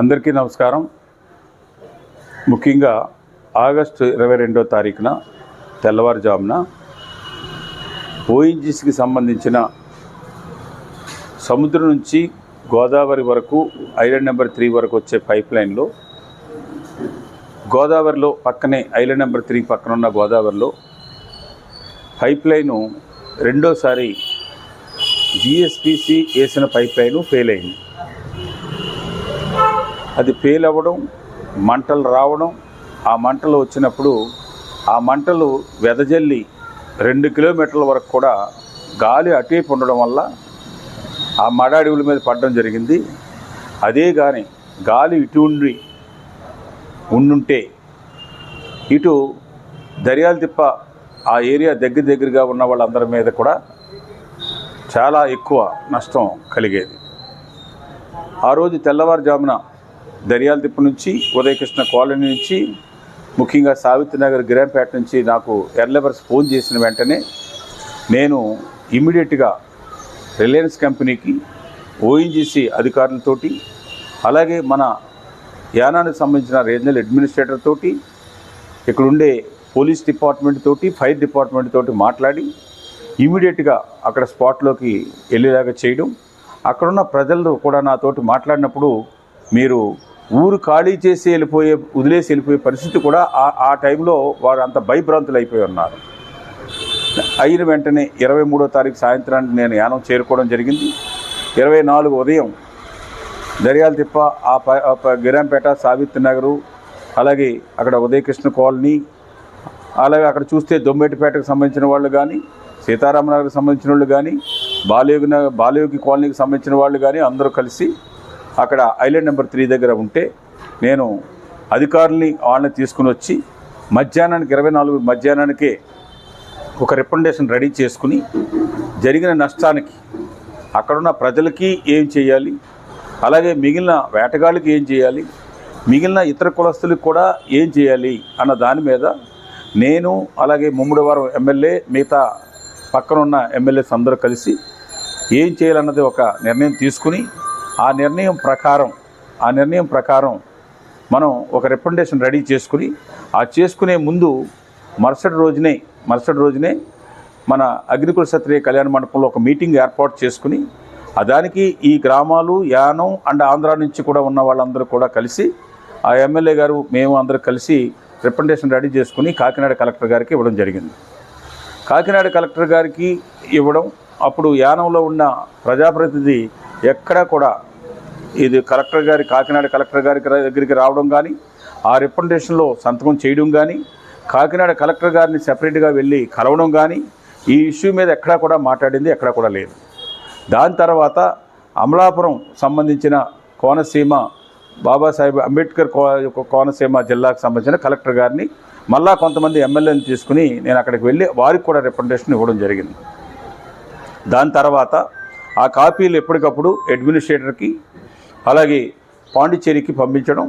అందరికీ నమస్కారం. ముఖ్యంగా ఆగస్టు ఇరవై రెండో తారీఖున తెల్లవారుజామున ఓఎన్జీసీకి సంబంధించిన సముద్రం నుంచి గోదావరి వరకు ఐలాండ్ నెంబర్ త్రీ వరకు వచ్చే పైప్ లైన్లో గోదావరిలో పక్కనే ఐలాండ్ నెంబర్ త్రీ పక్కన ఉన్న గోదావరిలో పైప్ లైను రెండోసారి జిఎస్పిసి వేసిన పైప్ లైను ఫెయిల్ అయింది. అది పేలవ్వడం అవ్వడం మంటలు రావడం ఆ మంటలు వచ్చినప్పుడు ఆ మంటలు వెదజల్లి రెండు కిలోమీటర్ల వరకు కూడా గాలి అటువైపు ఉండడం వల్ల ఆ మడ అడవుల మీద పడడం జరిగింది. అదే కానీ గాలి ఇటు ఉండి ఉండుంటే ఇటు దర్యాల తిప్ప ఆ ఏరియా దగ్గర దగ్గరగా ఉన్న వాళ్ళందరి మీద కూడా చాలా ఎక్కువ నష్టం కలిగేది. ఆ రోజు తెల్లవారుజామున దరియాల తిప్ప నుంచి ఉదయకృష్ణ కాలనీ నుంచి ముఖ్యంగా సావిత్రి నగర్ గిరంపేట నుంచి నాకు ఎర్లెవర్స్ ఫోన్ చేసిన వెంటనే నేను ఇమ్మీడియట్గా రిలయన్స్ కంపెనీకి ఓఎన్జీసీ అధికారులతోటి అలాగే మన యానానికి సంబంధించిన రీజనల్ అడ్మినిస్ట్రేటర్ తోటి ఇక్కడ ఉండే పోలీస్ డిపార్ట్మెంట్ తోటి ఫైర్ డిపార్ట్మెంట్ తోటి మాట్లాడి ఇమీడియట్గా అక్కడ స్పాట్లోకి వెళ్ళేలాగా చేయడం. అక్కడున్న ప్రజలు కూడా నాతోటి మాట్లాడినప్పుడు మీరు ఊరు ఖాళీ చేసి వెళ్ళిపోయే వదిలేసి వెళ్ళిపోయే పరిస్థితి కూడా ఆ ఆ టైంలో వారు అంత భయభ్రాంతులు అయిపోయి ఉన్నారు. అయిన వెంటనే ఇరవై మూడో తారీఖు సాయంత్రానికి నేను యానం చేరుకోవడం జరిగింది. ఇరవై నాలుగు ఉదయం దర్యాల తిప్ప ఆ ప ప- గిరాంపేట సావిత్రి నగరు అలాగే అక్కడ ఉదయకృష్ణ కాలనీ అలాగే అక్కడ చూస్తే దొమ్మేటిపేటకు సంబంధించిన వాళ్ళు కానీ సీతారామనగర్కి సంబంధించిన వాళ్ళు కానీ బాలయోగి నగర్ బాలయోగి కాలనీకి సంబంధించిన వాళ్ళు కానీ అందరూ కలిసి అక్కడ ఐలాండ్ నెంబర్ త్రీ దగ్గర ఉంటే నేను అధికారుల్ని వాళ్ళని తీసుకుని వచ్చి మధ్యాహ్నానికి ఇరవై నాలుగు మధ్యాహ్నానికే ఒక రికమెండేషన్ రెడీ చేసుకుని జరిగిన నష్టానికి అక్కడున్న ప్రజలకి ఏం చేయాలి అలాగే మిగిలిన వేటగాళ్ళకి ఏం చేయాలి మిగిలిన ఇతర కులస్తులకు కూడా ఏం చేయాలి అన్న దాని మీద నేను అలాగే ముమ్మడివారం ఎమ్మెల్యే మిగతా పక్కనున్న ఎమ్మెల్యేస్ అందరూ కలిసి ఏం చేయాలన్నది ఒక నిర్ణయం తీసుకుని ఆ నిర్ణయం ప్రకారం ఆ నిర్ణయం ప్రకారం మనం ఒక రిప్రజెంటేషన్ రెడీ చేసుకుని ఆ చేసుకునే ముందు మరుసటి రోజునే మరుసటి రోజునే మన అగ్నికుల సత్రియ కళ్యాణ మండపంలో ఒక మీటింగ్ ఏర్పాటు చేసుకుని దానికి ఈ గ్రామాలు యానం అండ్ ఆంధ్ర నుంచి కూడా ఉన్న వాళ్ళందరూ కూడా కలిసి ఆ ఎమ్మెల్యే గారు మేము అందరూ కలిసి రిప్రజెంటేషన్ రెడీ చేసుకుని కాకినాడ కలెక్టర్ గారికి ఇవ్వడం జరిగింది. కాకినాడ కలెక్టర్ గారికి ఇవ్వడం అప్పుడు యానంలో ఉన్న ప్రజాప్రతినిధి ఎక్కడా కూడా ఇది కలెక్టర్ గారి కాకినాడ కలెక్టర్ గారి దగ్గరికి రావడం కానీ ఆ రిప్రజెంటేషన్లో సంతకం చేయడం కానీ కాకినాడ కలెక్టర్ గారిని సెపరేట్గా వెళ్ళి కలవడం కానీ ఈ ఇష్యూ మీద ఎక్కడా కూడా మాట్లాడింది ఎక్కడా కూడా లేదు. దాని తర్వాత అమలాపురం సంబంధించిన కోనసీమ బాబాసాహెబ్ అంబేద్కర్ కో- కోనసీమ జిల్లాకు సంబంధించిన కలెక్టర్ గారిని మళ్ళా కొంతమంది ఎమ్మెల్యేని తీసుకుని నేను అక్కడికి వెళ్ళి వారికి కూడా రిప్రజెంటేషన్ ఇవ్వడం జరిగింది. దాని తర్వాత ఆ కాపీలు ఎప్పటికప్పుడు అడ్మినిస్ట్రేటర్కి అలాగే పాండిచ్చేరికి పంపించడం.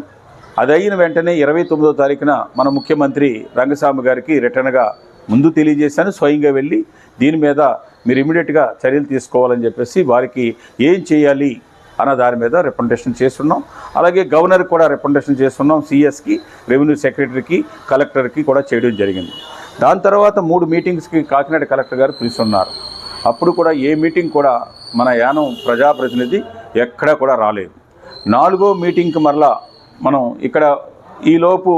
అది అయిన వెంటనే ఇరవై తొమ్మిదో తారీఖున మన ముఖ్యమంత్రి రంగస్వామి గారికి రిటర్న్గా ముందు తెలియజేశాను. స్వయంగా వెళ్ళి దీని మీద మీరు ఇమీడియట్గా చర్యలు తీసుకోవాలని చెప్పేసి వారికి ఏం చేయాలి అన్న దాని మీద రిప్రజెంటేషన్ చేస్తున్నాం. అలాగే గవర్నర్ కూడా రిప్రజెంటేషన్ చేస్తున్నాం సిఎస్కి రెవెన్యూ సెక్రటరీకి కలెక్టర్కి కూడా చేయడం జరిగింది. దాని తర్వాత మూడు మీటింగ్స్కి కాకినాడ కలెక్టర్ గారు పిలుస్తున్నారు. అప్పుడు కూడా ఏ మీటింగ్ కూడా మన యానం ప్రజాప్రతినిధి ఎక్కడా కూడా రాలేదు. నాలుగో మీటింగ్కి మరలా మనం ఇక్కడ ఈలోపు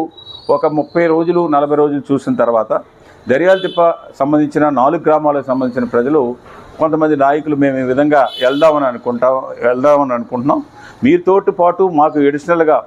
ఒక ముప్పై రోజులు నలభై రోజులు చూసిన తర్వాత దర్యాలతిప్ప సంబంధించిన నాలుగు గ్రామాలకు సంబంధించిన ప్రజలు కొంతమంది నాయకులు మేము ఈ విధంగా వెళ్దామని అనుకుంటాం వెళ్దామని అనుకుంటున్నాం. మీతోటి పాటు మాకు ఎడిషనల్గా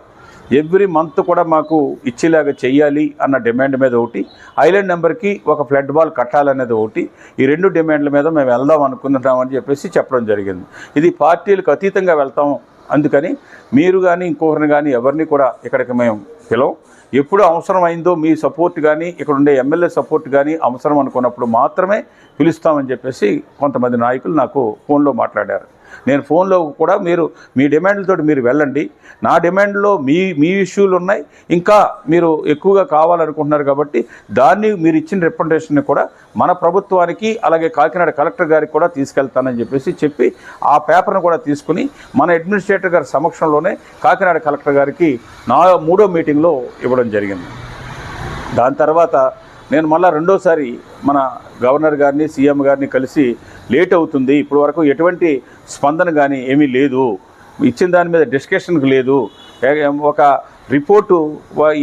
ఎవ్రీ మంత్ కూడా మాకు ఇచ్చేలాగా చేయాలి అన్న డిమాండ్ మీద ఒకటి. ఐలాండ్ నెంబర్కి ఒక ఫ్లడ్ బాల్ కట్టాలనేది ఒకటి. ఈ రెండు డిమాండ్ల మీద మేము వెళ్దాం అనుకుంటున్నామని చెప్పేసి చెప్పడం జరిగింది. ఇది పార్టీలకు అతీతంగా వెళ్తాం అందుకని మీరు కానీ ఇంకొకరిని కానీ ఎవరిని కూడా ఇక్కడికి మేము పిలవం. ఎప్పుడు అవసరం అయిందో మీ సపోర్ట్ కానీ ఇక్కడ ఉండే ఎమ్మెల్యే సపోర్ట్ కానీ అవసరం అనుకున్నప్పుడు మాత్రమే పిలుస్తామని చెప్పేసి కొంతమంది నాయకులు నాకు ఫోన్లో మాట్లాడారు. నేను ఫోన్లో కూడా మీరు మీ డిమాండ్లతో మీరు వెళ్ళండి. నా డిమాండ్లో మీ మీ ఇష్యూలు ఉన్నాయి. ఇంకా మీరు ఎక్కువగా కావాలనుకుంటున్నారు కాబట్టి దాన్ని మీరు ఇచ్చిన రిప్రజెంటేషన్ని కూడా మన ప్రభుత్వానికి అలాగే కాకినాడ కలెక్టర్ గారికి కూడా తీసుకెళ్తానని చెప్పేసి చెప్పి ఆ పేపర్ను కూడా తీసుకుని మన అడ్మినిస్ట్రేటర్ గారి సమక్షంలోనే కాకినాడ కలెక్టర్ గారికి నా మూడో మీటింగ్లో ఇవ్వడం జరిగింది. దాని తర్వాత నేను మళ్ళీ రెండోసారి మన గవర్నర్ గారిని సీఎం గారిని కలిసి లేట్ అవుతుంది. ఇప్పటి వరకు ఎటువంటి స్పందన కానీ ఏమీ లేదు. ఇచ్చిన దాని మీద డిస్కషన్కి లేదు. ఒక రిపోర్టు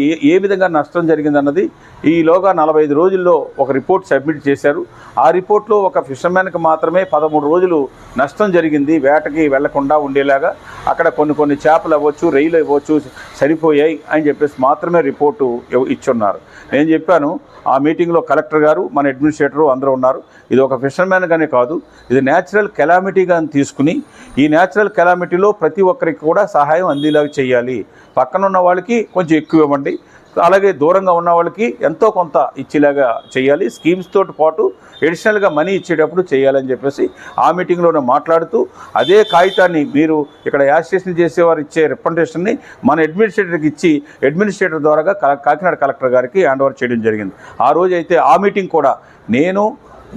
ఏ ఏ విధంగా నష్టం జరిగిందన్నది ఈలోగా నలభై ఐదు రోజుల్లో ఒక రిపోర్ట్ సబ్మిట్ చేశారు. ఆ రిపోర్ట్లో ఒక ఫిషర్మెన్కి మాత్రమే పదమూడు రోజులు నష్టం జరిగింది. వేటకి వెళ్ళకుండా ఉండేలాగా అక్కడ కొన్ని కొన్ని చేపలు అవ్వచ్చు రొయ్యలు ఇవ్వచ్చు సరిపోయాయి అని చెప్పేసి మాత్రమే రిపోర్టు ఇచ్చున్నారు. నేను చెప్పాను ఆ మీటింగ్లో కలెక్టర్ గారు మన అడ్మినిస్ట్రేటరు అందరూ ఉన్నారు. ఇది ఒక ఫిషర్మెన్ గానే కాదు ఇది న్యాచురల్ కెలామిటీగా తీసుకుని ఈ న్యాచురల్ కెలామిటీలో ప్రతి ఒక్కరికి కూడా సహాయం అందేలాగా చేయాలి. పక్కన ఉన్న వాళ్ళకి కొంచెం ఎక్కువ ఇవ్వండి. అలాగే దూరంగా ఉన్న వాళ్ళకి ఎంతో కొంత ఇచ్చేలాగా చేయాలి. స్కీమ్స్ తోటి పాటు ఎడిషనల్గా మనీ ఇచ్చేటప్పుడు చేయాలని చెప్పేసి ఆ మీటింగ్లోనే మాట్లాడుతూ అదే కాగితాన్ని మీరు ఇక్కడ యాజిస్ట్రేషన్ చేసేవారు ఇచ్చే రిప్రజెంటేషన్ని మన అడ్మినిస్ట్రేటర్కి ఇచ్చి అడ్మినిస్ట్రేటర్ ద్వారా కాకినాడ కలెక్టర్ గారికి హ్యాండ్ ఓవర్ చేయడం జరిగింది. ఆ రోజు అయితే ఆ మీటింగ్ కూడా నేను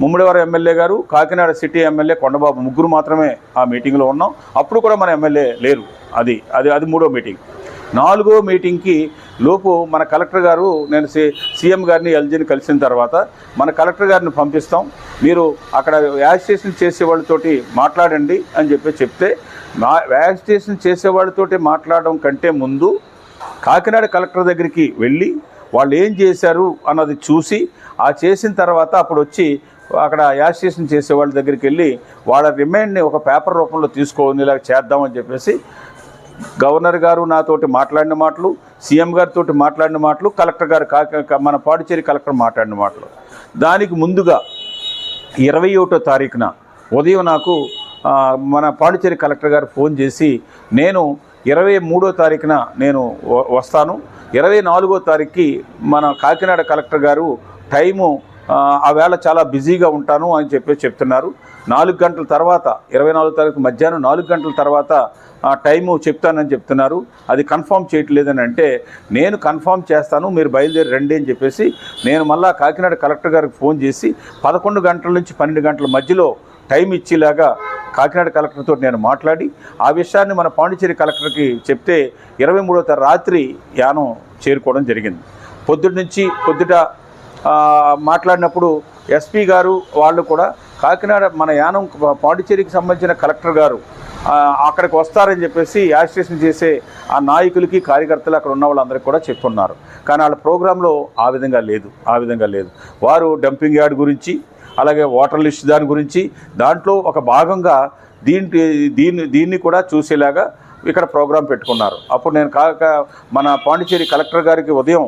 ముమ్మడివారం ఎమ్మెల్యే గారు కాకినాడ సిటీ ఎమ్మెల్యే కొండబాబు ముగ్గురు మాత్రమే ఆ మీటింగ్లో ఉన్నాం. అప్పుడు కూడా మన ఎమ్మెల్యే లేరు. అది అది అది మూడో మీటింగ్ నాలుగో మీటింగ్కి లోపు మన కలెక్టర్ గారు నేను సీఎం గారిని ఎల్జీని కలిసిన తర్వాత మన కలెక్టర్ గారిని పంపిస్తాం. మీరు అక్కడ వ్యాక్సినేషన్ చేసే వాళ్ళతోటి మాట్లాడండి అని చెప్పి చెప్తే నా వ్యాక్సినేషన్ చేసే వాళ్ళతోటి మాట్లాడడం కంటే ముందు కాకినాడ కలెక్టర్ దగ్గరికి వెళ్ళి వాళ్ళు ఏం చేశారు అన్నది చూసి ఆ చేసిన తర్వాత అప్పుడు వచ్చి అక్కడ యాజిస్ట్రేషన్ చేసే వాళ్ళ దగ్గరికి వెళ్ళి వాళ్ళ రిమైండ్ని ఒక పేపర్ రూపంలో తీసుకునేలా చేద్దామని చెప్పేసి గవర్నర్ గారు నాతోటి మాట్లాడిన మాటలు సీఎం గారితో మాట్లాడిన మాటలు కలెక్టర్ గారు కాక మన పాడిచేరి కలెక్టర్ మాట్లాడిన మాటలు. దానికి ముందుగా ఇరవై ఒకటో తారీఖున ఉదయం నాకు మన పాండిచేరి కలెక్టర్ గారు ఫోన్ చేసి నేను ఇరవై మూడో తారీఖున నేను వ- వస్తాను. ఇరవై నాలుగో తారీఖుకి మన కాకినాడ కలెక్టర్ గారు టైము ఆ, వేళ చాలా బిజీగా ఉంటాను అని చెప్పి చెప్తున్నారు. నాలుగు గంటల తర్వాత ఇరవై నాలుగు తారీఖు మధ్యాహ్నం నాలుగు గంటల తర్వాత ఆ టైము చెప్తానని చెప్తున్నారు. అది కన్ఫర్మ్ చేయట్లేదని అంటే నేను కన్ఫర్మ్ చేస్తాను మీరు బయలుదేరి రండి అని చెప్పేసి నేను మళ్ళా కాకినాడ కలెక్టర్ గారికి ఫోన్ చేసి పదకొండు గంటల నుంచి పన్నెండు గంటల మధ్యలో టైం ఇచ్చేలాగా కాకినాడ కలెక్టర్తో నేను మాట్లాడి ఆ విషయాన్ని మన పాండిచేరి కలెక్టర్కి చెప్తే ఇరవై మూడో రాత్రి యానం చేరుకోవడం జరిగింది. పొద్దుటి నుంచి పొద్దుట మాట్లాడినప్పుడు ఎస్పీ గారు వాళ్ళు కూడా కాకినాడ మన యానం పాండిచేరికి సంబంధించిన కలెక్టర్ గారు అక్కడికి వస్తారని చెప్పేసి యాజిస్ట్రేషన్ చేసే ఆ నాయకులకి కార్యకర్తలు అక్కడ ఉన్న వాళ్ళందరికీ కూడా చెప్పున్నారు కానీ వాళ్ళ ప్రోగ్రాంలో ఆ విధంగా లేదు ఆ విధంగా లేదు. వారు డంపింగ్ యార్డ్ గురించి అలాగే వాటర్ లిస్ట్ దాని గురించి దాంట్లో ఒక భాగంగా దీంట్లో దీన్ని దీన్ని కూడా చూసేలాగా ఇక్కడ ప్రోగ్రాం పెట్టుకున్నారు. అప్పుడు నేను కాక మన పాండిచేరి కలెక్టర్ గారికి ఉదయం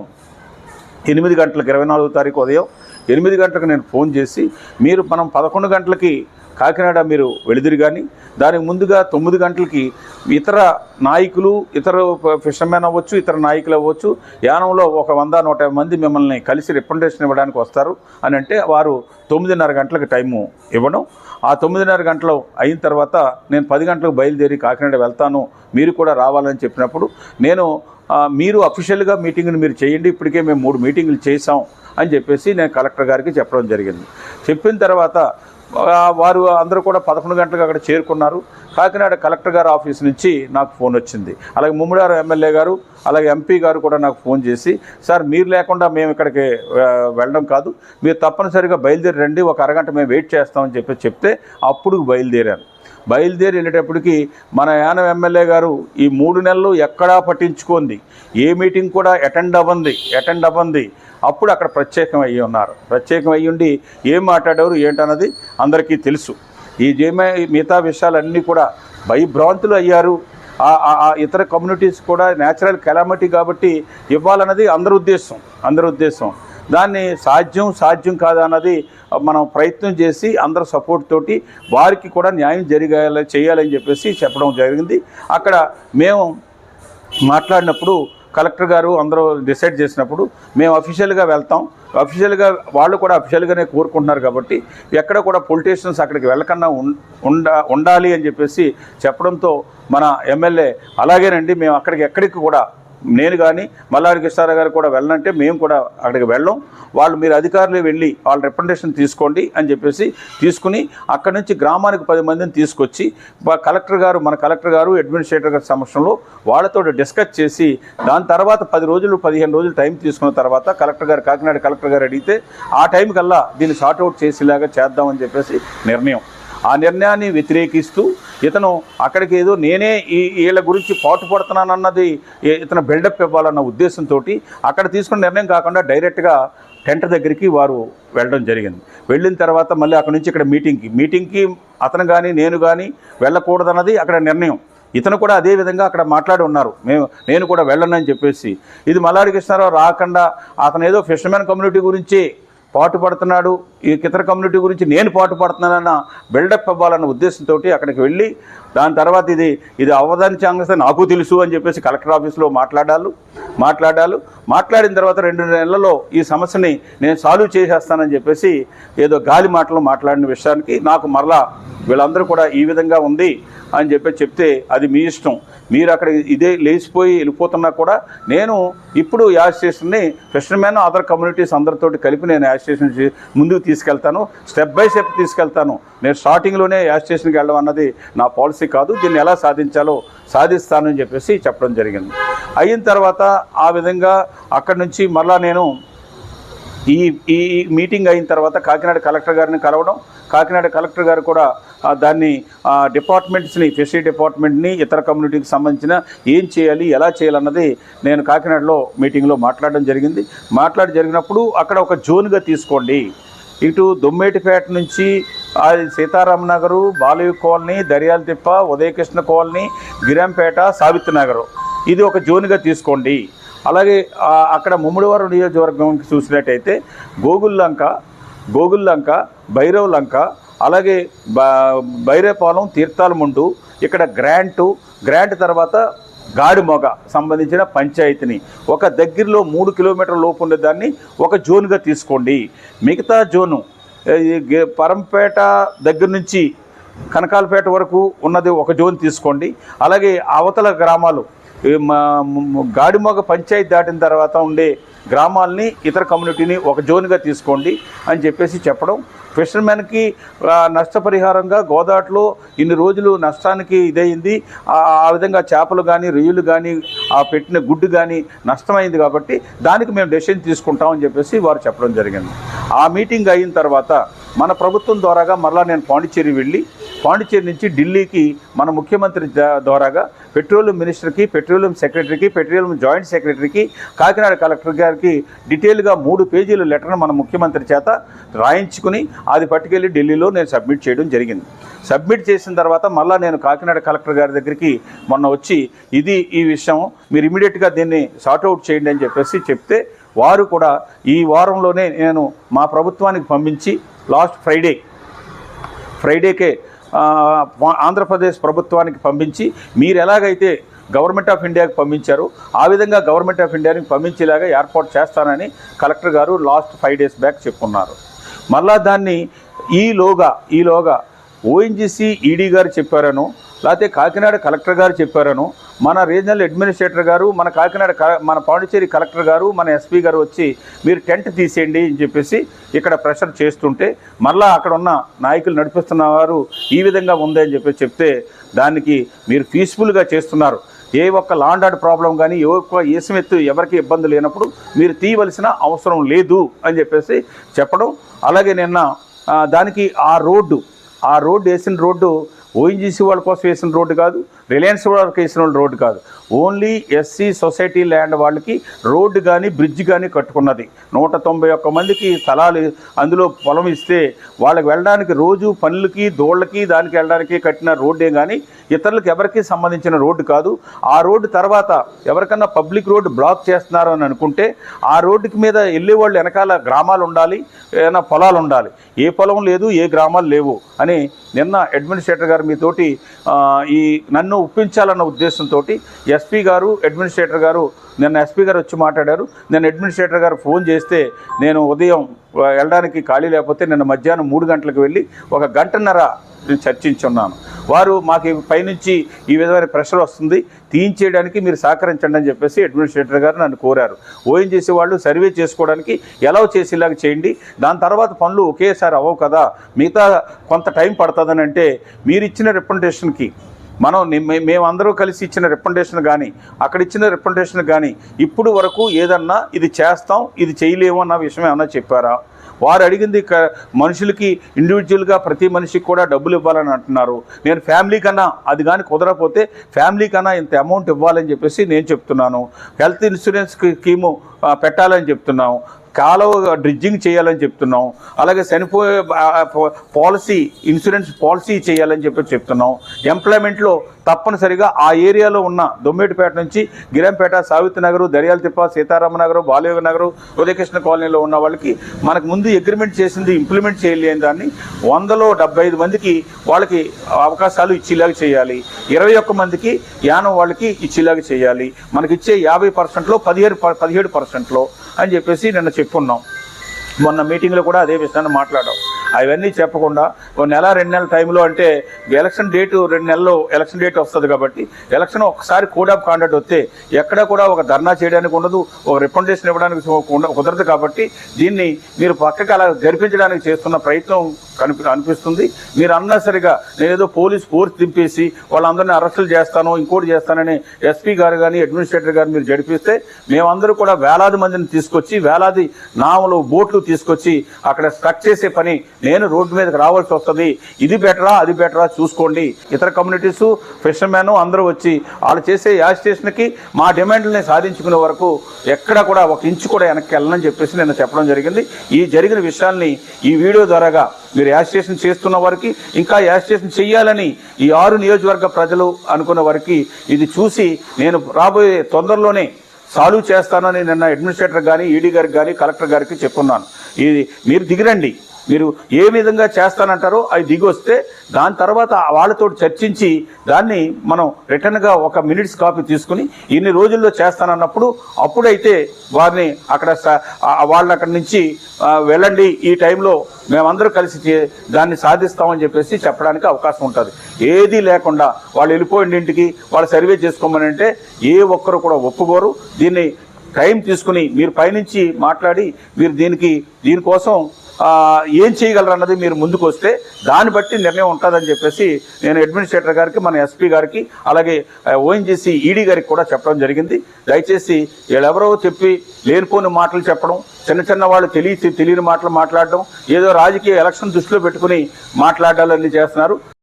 ఎనిమిది గంటలకు ఇరవై నాలుగో తారీఖు ఉదయం ఎనిమిది గంటలకు నేను ఫోన్ చేసి మీరు మనం పదకొండు గంటలకి కాకినాడ మీరు వెళుదిరి కానీ దానికి ముందుగా తొమ్మిది గంటలకి ఇతర నాయకులు ఇతర ఫిషర్మెన్ అవ్వచ్చు ఇతర నాయకులు అవ్వచ్చు యానంలో ఒక వంద నూట మంది మిమ్మల్ని కలిసి రిప్రజెంటేషన్ ఇవ్వడానికి వస్తారు అని అంటే వారు తొమ్మిదిన్నర గంటలకు టైము ఇవ్వడం. ఆ తొమ్మిదిన్నర గంటలు అయిన తర్వాత నేను పది గంటలకు బయలుదేరి కాకినాడ వెళ్తాను మీరు కూడా రావాలని చెప్పినప్పుడు నేను మీరు అఫీషియల్గా మీటింగ్ని మీరు చేయండి ఇప్పటికే మేము మూడు మీటింగ్లు చేసాం అని చెప్పేసి నేను కలెక్టర్ గారికి చెప్పడం జరిగింది. చెప్పిన తర్వాత వారు అందరూ కూడా పదకొండు గంటలకు అక్కడ చేరుకున్నారు. కాకినాడ కలెక్టర్ గారి ఆఫీస్ నుంచి నాకు ఫోన్ వచ్చింది. అలాగే ముమ్మడారు ఎమ్మెల్యే గారు అలాగే ఎంపీ గారు కూడా నాకు ఫోన్ చేసి సార్ మీరు లేకుండా మేము ఇక్కడికి వెళ్ళడం కాదు. మీరు తప్పనిసరిగా బయలుదేరి రండి. ఒక అరగంట మేము వెయిట్ చేస్తామని చెప్పి చెప్తే అప్పుడు బయలుదేరాను. బయలుదేరి వెళ్ళేటప్పటికి మన యానం ఎమ్మెల్యే గారు ఈ మూడు నెలలు ఎక్కడా పట్టించుకుంది ఏ మీటింగ్ కూడా అటెండ్ అవ్వంది అటెండ్ అవ్వంది అప్పుడు అక్కడ ప్రత్యేకం అయ్యి ఉన్నారు. ప్రత్యేకం అయ్యి ఉండి ఏం మాట్లాడారు ఏంటన్నది అందరికీ తెలుసు. ఈ జేమే మిగతా విషయాలన్నీ కూడా భయభ్రాంతులు అయ్యారు. ఆ- ఇతర కమ్యూనిటీస్ కూడా న్యాచురల్ కెలామిటీ కాబట్టి ఇవ్వాలన్నది అందరి ఉద్దేశం అందరి ఉద్దేశం. దాన్ని సాధ్యం సాధ్యం కాదా అన్నది మనం ప్రయత్నం చేసి అందరి సపోర్ట్ తోటి వారికి కూడా న్యాయం జరిగేలా చేయాలని చెప్పేసి చెప్పడం జరిగింది. అక్కడ మేము మాట్లాడినప్పుడు కలెక్టర్ గారు అందరూ డిసైడ్ చేసినప్పుడు మేము అఫీషియల్గా వెళ్తాం. అఫీషియల్గా వాళ్ళు కూడా అఫీషియల్గానే కోరుకుంటున్నారు కాబట్టి ఎక్కడ కూడా పొలిటీషియన్స్ అక్కడికి వెళ్ళకుండా ఉం- ఉండ ఉండాలి అని చెప్పేసి చెప్పడంతో మన ఎమ్మెల్యే అలాగేనండి మేము అక్కడికి ఎక్కడికి కూడా నేను కానీ మల్లారి కృష్ణారావు గారు కూడా వెళ్ళనంటే మేము కూడా అక్కడికి వెళ్ళం. వాళ్ళు మీరు అధికారులు వెళ్ళి వాళ్ళ రిప్రజెంటేషన్ తీసుకోండి అని చెప్పేసి తీసుకుని అక్కడి నుంచి గ్రామానికి పది మందిని తీసుకొచ్చి కలెక్టర్ గారు మన కలెక్టర్ గారు అడ్మినిస్ట్రేటర్ గారి సమక్షంలో వాళ్ళతో డిస్కస్ చేసి దాని తర్వాత పది రోజులు పదిహేను రోజులు టైం తీసుకున్న తర్వాత కలెక్టర్ గారు కాకినాడ కలెక్టర్ గారు అడిగితే ఆ టైం కల్లా దీన్ని సార్ట్అవుట్ చేసేలాగా చేద్దామని చెప్పేసి నిర్ణయం. ఆ నిర్ణయాన్ని వ్యతిరేకిస్తూ ఇతను అక్కడికి ఏదో నేనే ఈ వీళ్ళ గురించి పాటు పడుతున్నానన్నది ఇతను బిల్డప్ ఇవ్వాలన్న ఉద్దేశంతో అక్కడ తీసుకున్న నిర్ణయం కాకుండా డైరెక్ట్గా టెంట్ దగ్గరికి వారు వెళ్ళడం జరిగింది. వెళ్ళిన తర్వాత మళ్ళీ అక్కడ నుంచి ఇక్కడ మీటింగ్కి మీటింగ్కి అతను కానీ నేను కానీ వెళ్ళకూడదన్నది అక్కడ నిర్ణయం. ఇతను కూడా అదే విధంగా అక్కడ మాట్లాడి ఉన్నారు. మేము నేను కూడా వెళ్ళనని చెప్పేసి. ఇది మల్లాడి కృష్ణారావు రాకుండా అతను ఏదో ఫిషర్మెన్ కమ్యూనిటీ గురించి పాటు పడుతున్నాడు. ఈ ఇతర కమ్యూనిటీ గురించి నేను పాటు పడుతున్నానన్న బిల్డప్ ఇవ్వాలన్న ఉద్దేశంతో అక్కడికి వెళ్ళి దాని తర్వాత ఇది ఇది అవ్వదాని ఛాన్స్ నాకు తెలుసు అని చెప్పేసి కలెక్టర్ ఆఫీస్లో మాట్లాడాలు మాట్లాడాలు. మాట్లాడిన తర్వాత రెండు నెలల్లో ఈ సమస్యని నేను సాల్వ్ చేసేస్తానని చెప్పేసి ఏదో గాలి మాటలు మాట్లాడిన విషయానికి నాకు మరలా వీళ్ళందరూ కూడా ఈ విధంగా ఉంది అని చెప్పి చెప్తే అది మీ ఇష్టం. మీరు అక్కడ ఇదే లేచిపోయి వెళ్ళిపోతున్నా కూడా నేను ఇప్పుడు యాజ్ స్టేషన్ని ఫిషర్మెన్ అదర్ కమ్యూనిటీస్ అందరితోటి కలిపి నేను యాజ్ స్టేషన్ నుంచి ముందుకు తీసుకెళ్తాను. స్టెప్ బై స్టెప్ తీసుకెళ్తాను. నేను స్టార్టింగ్లోనే యాజ్ స్టేషన్కి వెళ్ళడం అన్నది నా పాలసీ కాదు. దీన్ని ఎలా సాధించాలో సాధిస్తానని చెప్పేసి చెప్పడం జరిగింది. అయిన తర్వాత ఆ విధంగా అక్కడి నుంచి మళ్ళా నేను ఈ ఈ మీటింగ్ అయిన తర్వాత కాకినాడ కలెక్టర్ గారిని కలవడం కాకినాడ కలెక్టర్ గారు కూడా దాన్ని డిపార్ట్మెంట్స్ని ఫిషరీ డిపార్ట్మెంట్ని ఇతర కమ్యూనిటీకి సంబంధించిన ఏం చేయాలి ఎలా చేయాలన్నది నేను కాకినాడలో మీటింగ్లో మాట్లాడడం జరిగింది. మాట్లాడి జరిగినప్పుడు అక్కడ ఒక జోన్గా తీసుకోండి. ఇటు దొమ్మేటిపేట నుంచి ఆ సీతారామ నగరు బాలయ్య కాలనీ దర్యాల తిప్ప ఉదయకృష్ణ కాలనీ గిరంపేట సావిత్రి నగరు ఇది ఒక జోన్గా తీసుకోండి. అలాగే అక్కడ ముమ్మడివారం నియోజకవర్గంకి చూసినట్టయితే గోగుల్లంక గోగుల్ లంక భైరవ్ లంక అలాగే బ బైరేపాలెం తీర్థాలముండు ఇక్కడ గ్రాంటు గ్రాంట్ తర్వాత గాడిమొగ సంబంధించిన పంచాయతీని. ఒక దగ్గరలో మూడు కిలోమీటర్ల లోపు ఉండే దాన్ని ఒక జోన్గా తీసుకోండి. మిగతా జోను పరంపేట దగ్గర నుంచి కనకాలపేట వరకు ఉన్నది ఒక జోన్ తీసుకోండి. అలాగే అవతల గ్రామాలు గాడిమొగ పంచాయతీ దాటిన తర్వాత ఉండే గ్రామాలని ఇతర కమ్యూనిటీని ఒక జోన్గా తీసుకోండి అని చెప్పేసి చెప్పడం. ఫిషర్మెన్కి నష్టపరిహారంగా గోదాట్లో ఇన్ని రోజులు నష్టానికి ఇదయింది. ఆ విధంగా చేపలు కానీ రొయ్యలు కానీ ఆ పెట్టిన గుడ్డు కానీ నష్టమైంది కాబట్టి దానికి మేము డెసిషన్ తీసుకుంటామని చెప్పేసి వారు చెప్పడం జరిగింది. ఆ మీటింగ్ అయిన తర్వాత మన ప్రభుత్వం ద్వారాగా మరలా నేను పాండిచ్చేరి వెళ్ళి పాండిచ్చేరి నుంచి ఢిల్లీకి మన ముఖ్యమంత్రి ద్వారాగా పెట్రోలియం మినిస్టర్కి పెట్రోలియం సెక్రటరీకి పెట్రోలియం జాయింట్ సెక్రటరీకి కాకినాడ కలెక్టర్ గారికి డీటెయిల్గా మూడు పేజీల లెటర్ను మన ముఖ్యమంత్రి చేత రాయించుకుని అది పట్టుకెళ్ళి ఢిల్లీలో నేను సబ్మిట్ చేయడం జరిగింది. సబ్మిట్ చేసిన తర్వాత మళ్ళీ నేను కాకినాడ కలెక్టర్ గారి దగ్గరికి మొన్న వచ్చి ఇది ఈ విషయం మీరు ఇమీడియట్గా దీన్ని సార్ట్అవుట్ చేయండి అని చెప్పేసి చెప్తే వారు కూడా ఈ వారంలోనే నేను మా ప్రభుత్వానికి పంపించి లాస్ట్ ఫ్రైడే ఫ్రైడేకే ఆంధ్రప్రదేశ్ ప్రభుత్వానికి పంపించి మీరు ఎలాగైతే గవర్నమెంట్ ఆఫ్ ఇండియాకి పంపించారు ఆ విధంగా గవర్నమెంట్ ఆఫ్ ఇండియాకి పంపించేలాగా ఏర్పాటు చేస్తానని కలెక్టర్ గారు లాస్ట్ ఫైవ్ డేస్ బ్యాక్ చెప్పుకున్నారు. మళ్ళా దాన్ని ఈలోగా ఈలోగా ఓఎన్జీసీ ఈడీ గారు చెప్పారను లేకపోతే కాకినాడ కలెక్టర్ గారు చెప్పారను. మన రీజనల్ అడ్మినిస్ట్రేటర్ గారు మన కాకినాడ మన పాండిచేరి కలెక్టర్ గారు మన ఎస్పీ గారు వచ్చి మీరు టెంట్ తీసేయండి అని చెప్పేసి ఇక్కడ ప్రెషర్ చేస్తుంటే మళ్ళా అక్కడ ఉన్న నాయకులు నడిపిస్తున్న వారు ఈ విధంగా ఉందని చెప్పి చెప్తే దానికి మీరు పీస్ఫుల్గా చేస్తున్నారు. ఏ ఒక్క లాండ్ ఆర్డ్ ప్రాబ్లం కానీ ఏ ఒక్క ఏసమెత్తు ఎవరికి ఇబ్బంది లేనప్పుడు మీరు తీయవలసిన అవసరం లేదు అని చెప్పేసి చెప్పడం. అలాగే నిన్న దానికి ఆ రోడ్డు ఆ రోడ్డు వేసిన రోడ్డు ఓఎన్జీసీ వాళ్ళ కోసం వేసిన రోడ్డు కాదు రిలయన్స్ వాళ్ళకి వేసిన రోడ్డు కాదు. ఓన్లీ ఎస్సీ సొసైటీ ల్యాండ్ వాళ్ళకి రోడ్డు కానీ బ్రిడ్జ్ కానీ కట్టుకున్నది. నూట తొంభై ఒక్క మందికి స్థలాలు అందులో పొలం ఇస్తే వాళ్ళకి వెళ్ళడానికి రోజు పనులకి దోళ్ళకి దానికి వెళ్ళడానికి కట్టిన రోడ్డే కానీ ఇతరులకు ఎవరికి సంబంధించిన రోడ్డు కాదు. ఆ రోడ్డు తర్వాత ఎవరికన్నా పబ్లిక్ రోడ్డు బ్లాక్ చేస్తున్నారు అని అనుకుంటే ఆ రోడ్డుకి మీద వెళ్ళే వాళ్ళు వెనకాల గ్రామాలు ఉండాలి ఏదైనా పొలాలు ఉండాలి. ఏ పొలం లేదు ఏ గ్రామాలు లేవు అని నిన్న అడ్మినిస్ట్రేటర్ గారు మీతోటి ఈ నన్ను ఒప్పించాలన్న ఉద్దేశంతో ఎస్పీ గారు అడ్మినిస్ట్రేటర్ గారు నిన్న ఎస్పీ గారు వచ్చి మాట్లాడారు. నేను అడ్మినిస్ట్రేటర్ గారు ఫోన్ చేస్తే నేను ఉదయం వెళ్ళడానికి ఖాళీ లేకపోతే నిన్న మధ్యాహ్నం మూడు గంటలకు వెళ్ళి ఒక గంటన్నర చర్చించున్నాను. వారు మాకు పైనుంచి ఈ విధమైన ప్రెషర్ వస్తుంది. తీయించేయడానికి మీరు సహకరించండి అని చెప్పేసి అడ్మినిస్ట్రేటర్ గారు నన్ను కోరారు. ఓఎన్జీసీ వాళ్ళు సర్వే చేసుకోవడానికి ఎలా చేసేలాగా చేయండి. దాని తర్వాత పనులు ఒకేసారి అవ్వవు కదా. మిగతా కొంత టైం పడుతుందని అంటే మీరు ఇచ్చిన రిప్రజెంటేషన్కి మనం మేమందరూ కలిసి ఇచ్చిన రిప్రజెంటేషన్ కానీ అక్కడ ఇచ్చిన రిప్రజెంటేషన్ కానీ ఇప్పుడు వరకు ఏదన్నా ఇది చేస్తాం ఇది చేయలేము అన్న విషయం ఏమన్నా చెప్పారా? వారు అడిగింది క- మనుషులకి ఇండివిజువల్గా ప్రతి మనిషికి కూడా డబ్బులు ఇవ్వాలని అంటున్నారు. నేను ఫ్యామిలీ కన్నా అది కానీ కుదరకపోతే ఫ్యామిలీ కన్నా ఇంత అమౌంట్ ఇవ్వాలని చెప్పేసి నేను చెప్తున్నాను. హెల్త్ ఇన్సూరెన్స్ స్కీము పెట్టాలని చెప్తున్నాము కాలువ డ్రిడ్జింగ్ చేయాలని చెప్తున్నాం. అలాగే చనిపోయే పాలసీ ఇన్సూరెన్స్ పాలసీ చేయాలని చెప్పి చెప్తున్నాం. ఎంప్లాయ్మెంట్లో తప్పనిసరిగా ఆ ఏరియాలో ఉన్న దొమ్మేటిపేట నుంచి గిరంపేట సావిత్రి నగరు దర్యాలతిప్ప సీతారామ నగరు బాలయోగ నగరు ఉదయకృష్ణ కాలనీలో ఉన్న వాళ్ళకి మనకు ముందు అగ్రిమెంట్ చేసింది ఇంప్లిమెంట్ చేయలేని దాన్ని వందలో డెబ్బై ఐదు మందికి వాళ్ళకి అవకాశాలు ఇచ్చేలాగా చేయాలి. ఇరవై ఒక్క మందికి యానం వాళ్ళకి ఇచ్చేలాగా చేయాలి. మనకిచ్చే యాభై పర్సెంట్లో పదిహేడు ప- పదిహేడు పర్సెంట్లో అని చెప్పేసి నిన్న చెప్పున్నాం మొన్న మీటింగ్లో కూడా అదే విషయాన్ని మాట్లాడాం. అవన్నీ చెప్పకుండా ఒక నెల రెండు నెలల టైంలో అంటే ఎలక్షన్ డేటు రెండు నెలల్లో ఎలక్షన్ డేట్ వస్తుంది కాబట్టి ఎలక్షన్ ఒకసారి కోడ్ ఆఫ్ కాండక్ట్ వస్తే ఎక్కడ కూడా ఒక ధర్నా చేయడానికి ఉండదు ఒక రిప్రజెంటేషన్ ఇవ్వడానికి కుదరదు కాబట్టి దీన్ని మీరు పక్కకి అలా జరిపించడానికి చేస్తున్న ప్రయత్నం కనిపి అనిపిస్తుంది మీరు అన్నసరిగా నేనేదో పోలీస్ ఫోర్స్ దింపేసి వాళ్ళందరినీ అరెస్టులు చేస్తాను ఇంకోటి చేస్తానని ఎస్పీ గారు కానీ అడ్మినిస్ట్రేటర్ గారు మీరు జడిపిస్తే మేమందరూ కూడా వేలాది మందిని తీసుకొచ్చి వేలాది నామలు బోట్లు తీసుకొచ్చి అక్కడ స్ట్రక్ చేసే పని నేను రోడ్డు మీదకి రావాల్సి వస్తుంది. ఇది బెటరా అది బెటరా చూసుకోండి. ఇతర కమ్యూనిటీస్ ఫిషర్మెన్ అందరూ వచ్చి వాళ్ళు చేసే యాజ్ స్టేషన్కి మా డిమాండ్లని సాధించుకునే వరకు ఎక్కడ కూడా ఒక ఇంచు కూడా వెనక్కి వెళ్ళనని చెప్పేసి నేను చెప్పడం జరిగింది. ఈ జరిగిన విషయాల్ని ఈ వీడియో ద్వారాగా మీరు యాజ్ చేస్తున్న వారికి ఇంకా యాజ్ చేయాలని ఈ ఆరు నియోజకవర్గ ప్రజలు అనుకున్న వారికి ఇది చూసి నేను రాబోయే తొందరలోనే సాల్వ్ చేస్తానని నిన్న అడ్మినిస్ట్రేటర్ కానీ ఈడీ గారికి కానీ కలెక్టర్ గారికి చెప్పున్నాను. ఇది మీరు దిగిరండి. మీరు ఏ విధంగా చేస్తానంటారో అవి దిగి వస్తే దాని తర్వాత వాళ్ళతో చర్చించి దాన్ని మనం రిటర్న్గా ఒక మినిట్స్ కాపీ తీసుకుని ఇన్ని రోజుల్లో చేస్తానన్నప్పుడు అప్పుడైతే వారిని అక్కడ వాళ్ళని వాళ్ళు అక్కడి నుంచి వెళ్ళండి ఈ టైంలో మేమందరూ కలిసి చే- దాన్ని సాధిస్తామని చెప్పేసి చెప్పడానికి అవకాశం ఉంటుంది. ఏదీ లేకుండా వాళ్ళు వెళ్ళిపోయిన ఇంటికి వాళ్ళు సర్వే చేసుకోమని అంటే ఏ ఒక్కరు కూడా ఒప్పుకోరు. దీన్ని టైం తీసుకుని మీరు పైనుంచి మాట్లాడి మీరు దీనికి దీనికోసం ఏం చేయగలరు అన్నది మీరు ముందుకు వస్తే దాన్ని బట్టి నిర్ణయం ఉంటుందని చెప్పేసి నేను అడ్మినిస్ట్రేటర్ గారికి మన ఎస్పీ గారికి అలాగే ఓఎన్జీసీ ఈడీ గారికి కూడా చెప్పడం జరిగింది. దయచేసి వీళ్ళెవరో చెప్పి లేనిపోని మాటలు చెప్పడం చిన్న చిన్న వాళ్ళు తెలియ తెలియని మాటలు మాట్లాడడం ఏదో రాజకీయ ఎలక్షన్ దృష్టిలో పెట్టుకుని మాట్లాడాలని చేస్తున్నారు.